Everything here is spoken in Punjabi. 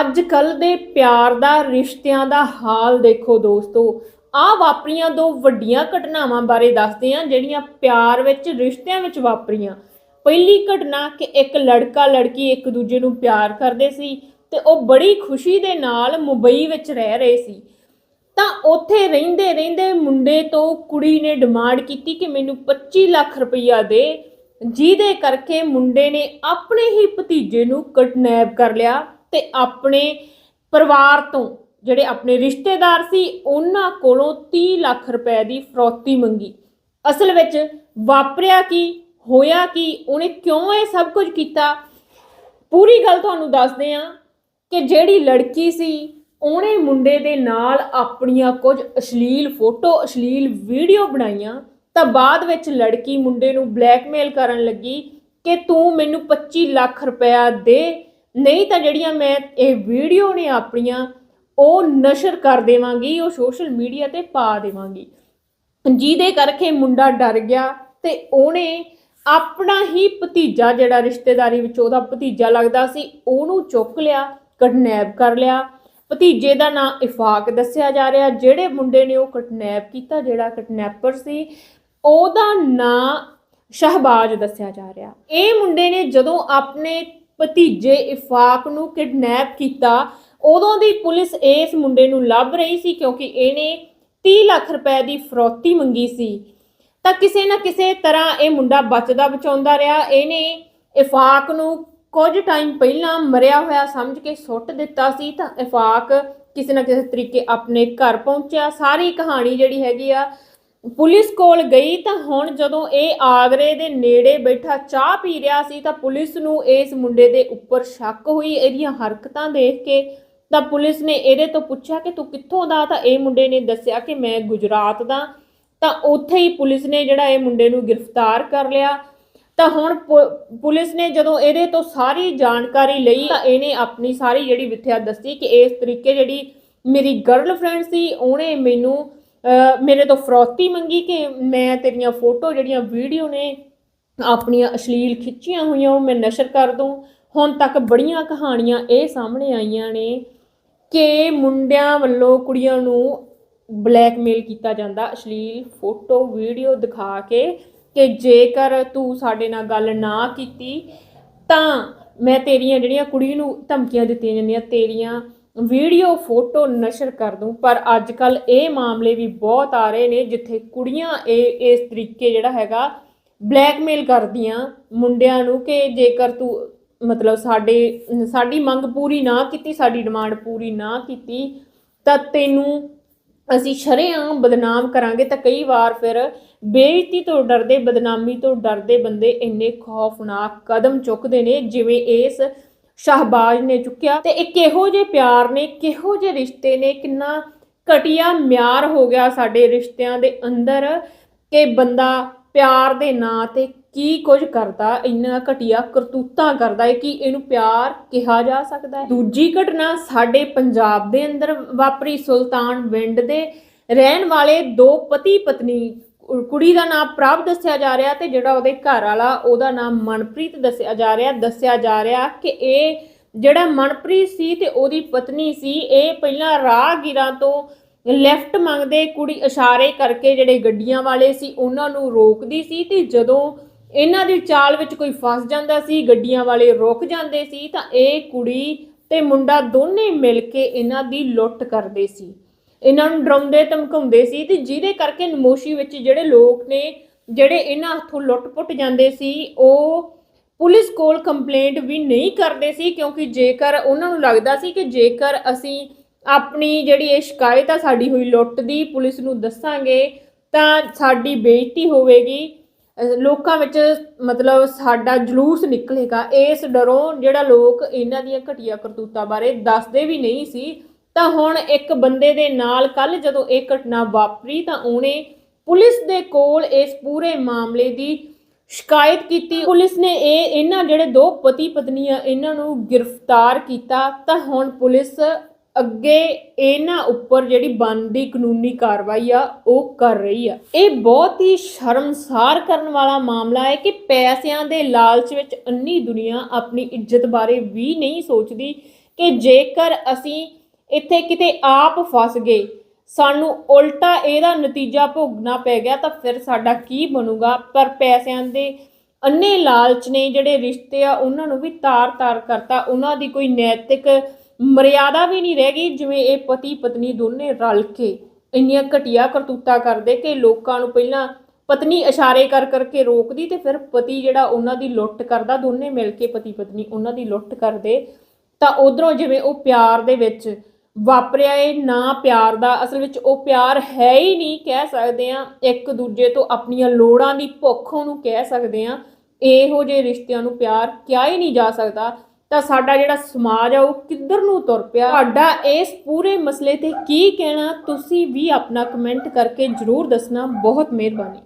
ਅੱਜ ਕੱਲ ਦੇ ਪਿਆਰ ਦਾ, ਰਿਸ਼ਤਿਆਂ ਦਾ ਹਾਲ ਦੇਖੋ ਦੋਸਤੋ। ਆ ਵਾਪਰੀਆਂ ਦੋ ਵੱਡੀਆਂ ਘਟਨਾਵਾਂ ਬਾਰੇ ਦੱਸਦੇ ਹਾਂ, ਜਿਹੜੀਆਂ ਪਿਆਰ ਵਿੱਚ, ਰਿਸ਼ਤਿਆਂ ਵਿੱਚ ਵਾਪਰੀਆਂ। ਪਹਿਲੀ ਘਟਨਾ ਕਿ ਇੱਕ ਲੜਕਾ, ਲੜਕੀ ਇੱਕ ਦੂਜੇ ਨੂੰ ਪਿਆਰ ਕਰਦੇ ਸੀ ਤੇ ਉਹ ਬੜੀ ਖੁਸ਼ੀ ਦੇ ਨਾਲ ਮੁੰਬਈ ਵਿੱਚ ਰਹਿ ਰਹੇ ਸੀ। ਤਾਂ ਉੱਥੇ ਰਹਿੰਦੇ ਰਹਿੰਦੇ ਮੁੰਡੇ ਤੋਂ ਕੁੜੀ ਨੇ ਡਿਮਾਂਡ ਕੀਤੀ ਕਿ ਮੈਨੂੰ 25 ਲੱਖ ਰੁਪਈਆ ਦੇ। ਜਿਹਦੇ ਕਰਕੇ ਮੁੰਡੇ ਨੇ ਆਪਣੇ ਹੀ ਭਤੀਜੇ ਨੂੰ ਕਿਡਨੈਪ ਕਰ ਲਿਆ। ਤੇ ਆਪਣੇ ਪਰਿਵਾਰ ਤੋਂ ਜਿਹੜੇ ਆਪਣੇ ਰਿਸ਼ਤੇਦਾਰ ਸੀ, ਉਹਨਾਂ ਕੋਲੋਂ 30 ਲੱਖ ਰੁਪਏ ਦੀ ਫਰੋਤੀ ਮੰਗੀ। ਅਸਲ ਵਿੱਚ ਵਾਪਰਿਆ ਕੀ, ਹੋਇਆ ਕੀ, ਉਹਨੇ ਕਿਉਂ ਇਹ ਸਭ ਕੁਝ ਕੀਤਾ? ਪੂਰੀ ਗੱਲ ਤੁਹਾਨੂੰ ਦੱਸਦੇ ਹਾਂ ਕਿ ਜਿਹੜੀ ਲੜਕੀ ਸੀ, ਉਹਨੇ ਮੁੰਡੇ ਦੇ ਨਾਲ ਆਪਣੀਆਂ ਕੁਝ ਅਸ਼ਲੀਲ ਫੋਟੋ, ਅਸ਼ਲੀਲ ਵੀਡੀਓ ਬਣਾਈਆਂ, ਤਾਂ ਬਾਅਦ ਵਿੱਚ ਲੜਕੀ ਮੁੰਡੇ ਨੂੰ ਬਲੈਕਮੇਲ ਕਰਨ ਲੱਗੀ ਕਿ ਤੂੰ ਮੈਨੂੰ 25 ਲੱਖ ਰੁਪਇਆ ਦੇ ਨਹੀਂ ਤਾਂ ਜਿਹੜੀਆਂ ਮੈਂ ਇਹ ਵੀਡੀਓ ਨੇ ਆਪਣੀਆਂ, ਉਹ ਨਸ਼ਰ ਕਰ ਦੇਵਾਂਗੀ, ਉਹ ਸੋਸ਼ਲ ਮੀਡੀਆ ਤੇ ਪਾ ਦੇਵਾਂਗੀ। ਜਿਹਦੇ ਕਰਕੇ ਮੁੰਡਾ ਡਰ ਗਿਆ ਤੇ ਉਹਨੇ ਆਪਣਾ ਹੀ ਭਤੀਜਾ ਜਿਹੜਾ ਰਿਸ਼ਤੇਦਾਰੀ ਵਿੱਚ ਉਹਦਾ ਭਤੀਜਾ ਲੱਗਦਾ ਸੀ, ਉਹਨੂੰ ਚੁੱਕ ਲਿਆ ਕਿਡਨੈਪ ਕਰ ਲਿਆ। ਭਤੀਜੇ ਦਾ ਨਾਂ ਇਫਾਕ ਦੱਸਿਆ ਜਾ ਰਿਹਾ, ਜਿਹੜੇ ਮੁੰਡੇ ਨੇ ਉਹ ਕਿਡਨੈਪ ਕੀਤਾ, ਜਿਹੜਾ ਕਿਡਨੈਪਰ ਸੀ, ਉਹਦਾ ਨਾਂ ਸ਼ਹਬਾਜ਼ ਦੱਸਿਆ ਜਾ ਰਿਹਾ। ਇਹ ਮੁੰਡੇ ਨੇ ਜਦੋਂ ਆਪਣੇ ਭਤੀਜੇ ਇਫਾਕ ਨੂੰ ਕਿਡਨੈਪ ਕੀਤਾ। ਉਦੋਂ ਦੀ ਪੁਲਿਸ ਇਸ ਮੁੰਡੇ ਨੂੰ ਲੱਭ ਰਹੀ ਸੀ ਕਿਉਂਕਿ ਇਹਨੇ 30 ਲੱਖ ਰੁਪਏ ਦੀ ਫਰੌਤੀ ਮੰਗੀ ਸੀ। ਤਾਂ ਕਿਸੇ ਨਾ ਕਿਸੇ ਤਰ੍ਹਾਂ ਇਹ ਮੁੰਡਾ ਬਚਦਾ ਬਚਾਉਂਦਾ ਰਿਹਾ। ਇਹਨੇ ਇਫਾਕ ਨੂੰ ਕੁਝ ਟਾਈਮ ਪਹਿਲਾਂ ਮਰਿਆ ਹੋਇਆ ਸਮਝ ਕੇ ਸੁੱਟ ਦਿੱਤਾ ਸੀ। ਤਾਂ ਇਫਾਕ ਕਿਸੇ ਨਾ ਕਿਸੇ ਤਰੀਕੇ ਆਪਣੇ ਘਰ ਪਹੁੰਚਿਆ। ਸਾਰੀ ਕਹਾਣੀ ਜਿਹੜੀ ਹੈਗੀ ਆ ਪੁਲਿਸ ਕੋਲ ਗਈ ਤਾਂ ਹੁਣ ਜਦੋਂ ਇਹ ਆਗਰੇ ਦੇ ਨੇੜੇ ਬੈਠਾ ਚਾਹ ਪੀ ਰਿਹਾ ਸੀ ਤਾਂ ਪੁਲਿਸ ਨੂੰ ਇਸ ਮੁੰਡੇ ਦੇ ਉੱਪਰ ਸ਼ੱਕ ਹੋਈ। ਇਹਦੀਆਂ ਹਰਕਤਾਂ ਦੇਖ ਕੇ ਤਾਂ ਪੁਲਿਸ ਨੇ ਇਹਦੇ ਤੋਂ ਪੁੱਛਿਆ ਕਿ ਤੂੰ ਕਿੱਥੋਂ ਦਾ? ਤਾਂ ਇਹ ਮੁੰਡੇ ਨੇ ਦੱਸਿਆ ਕਿ ਮੈਂ ਗੁਜਰਾਤ ਦਾ। ਤਾਂ ਉੱਥੇ ਹੀ ਪੁਲਿਸ ਨੇ ਜਿਹੜਾ ਇਹ ਮੁੰਡੇ ਨੂੰ ਗ੍ਰਿਫਤਾਰ ਕਰ ਲਿਆ। ਤਾਂ ਹੁਣ ਪੁ- ਪੁਲਿਸ ਨੇ ਜਦੋਂ ਇਹਦੇ ਤੋਂ ਸਾਰੀ ਜਾਣਕਾਰੀ ਲਈ ਤਾਂ ਇਹਨੇ ਆਪਣੀ ਸਾਰੀ ਜਿਹੜੀ ਵਿਥਿਆ ਦੱਸੀ ਕਿ ਇਸ ਤਰੀਕੇ ਜਿਹੜੀ ਮੇਰੀ ਗਰਲਫ੍ਰੈਂਡ ਸੀ, ਉਹਨੇ ਮੈਨੂੰ ਮੇਰੇ ਤੋਂ ਫਰੋਤੀ ਮੰਗੀ ਕਿ ਮੈਂ ਤੇਰੀਆਂ ਫੋਟੋ ਜਿਹੜੀਆਂ ਵੀਡੀਓ ਨੇ ਆਪਣੀਆਂ ਅਸ਼ਲੀਲ ਖਿੱਚੀਆਂ ਹੋਈਆਂ ਉਹ ਮੈਂ ਨਸ਼ਰ ਕਰ ਦੂੰ। ਹੁਣ ਤੱਕ ਬੜੀਆਂ ਕਹਾਣੀਆਂ ਇਹ ਸਾਹਮਣੇ ਆਈਆਂ ਨੇ ਕਿ ਮੁੰਡਿਆਂ ਵੱਲੋਂ ਕੁੜੀਆਂ ਨੂੰ ਬਲੈਕਮੇਲ ਕੀਤਾ ਜਾਂਦਾ, ਅਸ਼ਲੀਲ ਫੋਟੋ, ਵੀਡੀਓ ਦਿਖਾ ਕੇ ਕਿ ਜੇਕਰ ਤੂੰ ਸਾਡੇ ਨਾਲ ਗੱਲ ਨਾ ਕੀਤੀ ਤਾਂ ਮੈਂ ਤੇਰੀਆਂ ਜਿਹੜੀਆਂ ਕੁੜੀ ਨੂੰ ਧਮਕੀਆਂ ਦਿੱਤੀਆਂ ਜਾਂਦੀਆਂ, ਤੇਰੀਆਂ ਵੀਡੀਓ, ਫੋਟੋ ਨਸ਼ਰ ਕਰ ਦੂੰ, ਪਰ ਅੱਜ ਕੱਲ ਇਹ ਮਾਮਲੇ ਵੀ ਬਹੁਤ ਆ ਰਹੇ ਨੇ ਜਿੱਥੇ ਕੁੜੀਆਂ ਇਹ, ਇਸ ਤਰੀਕੇ ਜਿਹੜਾ ਹੈਗਾ ਬਲੈਕਮੇਲ ਕਰਦੀਆਂ ਮੁੰਡਿਆਂ ਨੂੰ ਕਿ ਜੇਕਰ ਤੂੰ ਮਤਲਬ ਸਾਡੇ, ਸਾਡੀ ਮੰਗ ਪੂਰੀ ਨਾ ਕੀਤੀ, ਸਾਡੀ ਡਿਮਾਂਡ ਪੂਰੀ ਨਾ ਕੀਤੀ, ਤਾਂ ਤੈਨੂੰ ਅਸੀਂ ਸ਼ਰੇਆਮ ਬਦਨਾਮ ਕਰਾਂਗੇ। ਤਾਂ ਕਈ ਵਾਰ ਫਿਰ ਬੇਇੱਜ਼ਤੀ ਤੋਂ ਡਰਦੇ, ਬਦਨਾਮੀ ਤੋਂ ਡਰਦੇ ਬੰਦੇ ਇੰਨੇ ਖੌਫਨਾਕ ਕਦਮ ਚੁੱਕਦੇ ਨੇ, ਜਿਵੇਂ ਇਸ ਸ਼ਹਬਾਜ਼ ਨੇ ਚੁੱਕਿਆ ਤੇ ਇਹ ਕਿਹੋ ਜਿਹੇ ਪਿਆਰ ਨੇ, ਕਿਹੋ ਜਿਹੇ ਰਿਸ਼ਤੇ ਨੇ, ਕਿੰਨਾ ਘਟੀਆ ਮਿਆਰ ਹੋ ਗਿਆ ਸਾਡੇ ਰਿਸ਼ਤਿਆਂ ਦੇ ਅੰਦਰ ਕਿ ਬੰਦਾ ਪਿਆਰ ਦੇ ਨਾਂ ਤੇ ਕੀ ਕੁਝ ਕਰਦਾ, ਇੰਨਾ ਘਟੀਆ ਕਰਤੂਤਾਂ ਕਰਦਾ ਹੈ ਕਿ ਇਹਨੂੰ ਪਿਆਰ ਕਿਹਾ ਜਾ ਸਕਦਾ ਹੈ। ਦੂਜੀ ਘਟਨਾ ਸਾਡੇ ਪੰਜਾਬ ਦੇ ਅੰਦਰ ਵਾਪਰੀ ਸੁਲਤਾਨ ਵਿੰਡ ਦੇ ਰਹਿਣ ਵਾਲੇ ਦੋ ਪਤੀ ਪਤਨੀ ਕੁੜੀ ਦਾ ਨਾਮ ਪ੍ਰਭ ਦੱਸਿਆ ਜਾ ਰਿਹਾ ਤੇ ਜਿਹੜਾ ਉਹਦੇ ਘਰ ਵਾਲਾ, ਉਹਦਾ ਨਾਮ ਮਨਪ੍ਰੀਤ ਦੱਸਿਆ ਜਾ ਰਿਹਾ, ਦੱਸਿਆ ਜਾ ਰਿਹਾ ਕਿ ਇਹ ਜਿਹੜਾ ਮਨਪ੍ਰੀਤ ਸੀ ਤੇ ਉਹਦੀ ਪਤਨੀ ਸੀ, ਇਹ ਪਹਿਲਾਂ ਰਾਹਗੀਰਾਂ ਤੋਂ ਲੈਫਟ ਮੰਗਦੇ ਕੁੜੀ ਇਸ਼ਾਰੇ ਕਰਕੇ ਜਿਹੜੇ ਗੱਡੀਆਂ ਵਾਲੇ ਸੀ, ਉਹਨਾਂ ਨੂੰ ਰੋਕਦੀ ਸੀ ਤੇ ਜਦੋਂ ਇਹਨਾਂ ਦੀ ਚਾਲ ਵਿੱਚ ਕੋਈ ਫਸ ਜਾਂਦਾ ਸੀ, ਗੱਡੀਆਂ ਵਾਲੇ ਰੁਕ ਜਾਂਦੇ ਸੀ, ਤਾਂ ਇਹ ਕੁੜੀ ਤੇ ਮੁੰਡਾ ਦੋਨੇ ਮਿਲ ਕੇ ਇਹਨਾਂ ਦੀ ਲੁੱਟ ਕਰਦੇ ਸੀ। ਇਹਨਾਂ ਨੂੰ ਡਰਾਉਂਦੇ, ਧਮਕਾਉਂਦੇ ਸੀ ਤੇ ਜਿਹਦੇ ਕਰਕੇ ਨਮੋਸ਼ੀ ਵਿੱਚ ਜਿਹੜੇ ਲੋਕ ਨੇ, ਜਿਹੜੇ ਇਹਨਾਂ ਹੱਥੋਂ ਲੁੱਟ-ਪੁੱਟ ਜਾਂਦੇ ਸੀ, ਉਹ ਪੁਲਿਸ ਕੋਲ ਕੰਪਲੇਂਟ ਵੀ ਨਹੀਂ ਕਰਦੇ ਸੀ ਕਿਉਂਕਿ ਜੇਕਰ ਉਹਨਾਂ ਨੂੰ ਲੱਗਦਾ ਸੀ ਕਿ ਜੇਕਰ ਅਸੀਂ ਆਪਣੀ ਜਿਹੜੀ ਇਹ ਸ਼ਿਕਾਇਤ ਆ ਸਾਡੀ ਹੋਈ ਲੁੱਟ ਦੀ ਪੁਲਿਸ ਨੂੰ ਦੱਸਾਂਗੇ, ਤਾਂ ਸਾਡੀ ਬੇਇੱਜ਼ਤੀ ਹੋਵੇਗੀ। ਲੋਕਾਂ ਵਿੱਚ ਮਤਲਬ ਸਾਡਾ ਜਲੂਸ ਨਿਕਲੇਗਾ। ਇਸ ਡਰੋਂ ਜਿਹੜਾ ਲੋਕ ਇਹਨਾਂ ਦੀਆਂ ਘਟੀਆ ਕਰਤੂਤਾਂ ਬਾਰੇ ਦੱਸਦੇ ਵੀ ਨਹੀਂ ਸੀ ਤਾਂ ਹੁਣ ਇੱਕ ਬੰਦੇ ਦੇ ਨਾਲ ਕੱਲ ਜਦੋਂ ਇਹ ਘਟਨਾ ਵਾਪਰੀ ਤਾਂ ਉਹਨੇ ਪੁਲਿਸ ਦੇ ਕੋਲ ਇਸ ਪੂਰੇ ਮਾਮਲੇ ਦੀ ਸ਼ਿਕਾਇਤ ਕੀਤੀ। ਪੁਲਿਸ ਨੇ ਇਹ, ਇਹਨਾਂ ਜਿਹੜੇ ਦੋ ਪਤੀ ਪਤਨੀਆਂ, ਇਹਨਾਂ ਨੂੰ ਗ੍ਰਿਫਤਾਰ ਕੀਤਾ ਤਾਂ ਹੁਣ ਪੁਲਿਸ ਅੱਗੇ ਇਹਨਾਂ ਉੱਪਰ ਜਿਹੜੀ ਬਣਦੀ ਕਾਨੂੰਨੀ ਕਾਰਵਾਈ ਆ, ਉਹ ਕਰ ਰਹੀ ਆ। ਇਹ ਬਹੁਤ ਹੀ ਸ਼ਰਮਸਾਰ ਕਰਨ ਵਾਲਾ ਮਾਮਲਾ ਹੈ ਕਿ ਪੈਸਿਆਂ ਦੇ ਲਾਲਚ ਵਿੱਚ ਅੰਨੀ ਦੁਨੀਆ ਆਪਣੀ ਇੱਜ਼ਤ ਬਾਰੇ ਵੀ ਨਹੀਂ ਸੋਚਦੀ ਕਿ ਜੇਕਰ ਅਸੀਂ ਇੱਥੇ ਕਿਤੇ ਆਪ ਫਸ ਗਏ। ਸਾਨੂੰ ਉਲਟਾ ਇਹਦਾ ਨਤੀਜਾ ਭੋਗਣਾ ਪੈ ਗਿਆ ਤਾਂ ਫਿਰ ਸਾਡਾ ਕੀ ਬਣੂਗਾ? ਪਰ ਪੈਸਿਆਂ ਦੇ ਅੰਨੇ ਲਾਲਚ ਨੇ ਜਿਹੜੇ ਰਿਸ਼ਤੇ ਆ, ਉਹਨਾਂ ਨੂੰ ਵੀ ਤਾਰ-ਤਾਰ ਕਰਤਾ। ਉਹਨਾਂ ਦੀ ਕੋਈ ਨੈਤਿਕ ਮਰਿਆਦਾ ਵੀ ਨਹੀਂ ਰਹਿ ਗਈ, ਜਿਵੇਂ ਇਹ ਪਤੀ ਪਤਨੀ ਦੋਨੇ ਰਲ ਕੇ ਇੰਨੀਆਂ ਘਟੀਆ ਕਰਤੂਤਾ ਕਰਦੇ ਕਿ ਲੋਕਾਂ ਨੂੰ ਪਹਿਲਾਂ ਪਤਨੀ ਇਸ਼ਾਰੇ ਕਰ ਕਰਕੇ ਰੋਕਦੀ ਤੇ ਫਿਰ ਪਤੀ ਜਿਹੜਾ ਉਹਨਾਂ ਦੀ ਲੁੱਟ ਕਰਦਾ, ਦੋਨੇ ਮਿਲ ਕੇ ਪਤੀ ਪਤਨੀ ਉਹਨਾਂ ਦੀ ਲੁੱਟ ਕਰਦੇ। ਤਾਂ ਉਧਰੋਂ ਜਿਵੇਂ ਉਹ ਪਿਆਰ ਦੇ ਵਿੱਚ ਵਾਪਰਿਆ ਏ ਨਾ ਪਿਆਰ ਦਾ। ਅਸਲ ਵਿੱਚ ਉਹ ਪਿਆਰ ਹੈ ਹੀ ਨਹੀਂ ਕਹਿ ਸਕਦੇ ਆ ਇੱਕ ਦੂਜੇ ਤੋਂ ਆਪਣੀਆਂ ਲੋੜਾਂ ਦੀ ਭੁੱਖ ਉਹਨੂੰ ਕਹਿ ਸਕਦੇ ਆ ਇਹੋ ਜਿਹੇ ਰਿਸ਼ਤਿਆਂ ਨੂੰ ਪਿਆਰ ਕਿਹਾ ਹੀ ਨਹੀਂ ਜਾ ਸਕਦਾ। ਤਾਂ ਸਾਡਾ ਜਿਹੜਾ ਸਮਾਜ ਆ, ਉਹ ਕਿੱਧਰ ਨੂੰ ਤੁਰ ਪਿਆ? ਤੁਹਾਡਾ ਇਸ ਪੂਰੇ ਮਸਲੇ ਤੇ ਕੀ ਕਹਿਣਾ? ਤੁਸੀਂ ਵੀ ਆਪਣਾ ਕਮੈਂਟ ਕਰਕੇ ਜਰੂਰ ਦੱਸਣਾ। ਬਹੁਤ ਮਿਹਰਬਾਨੀ।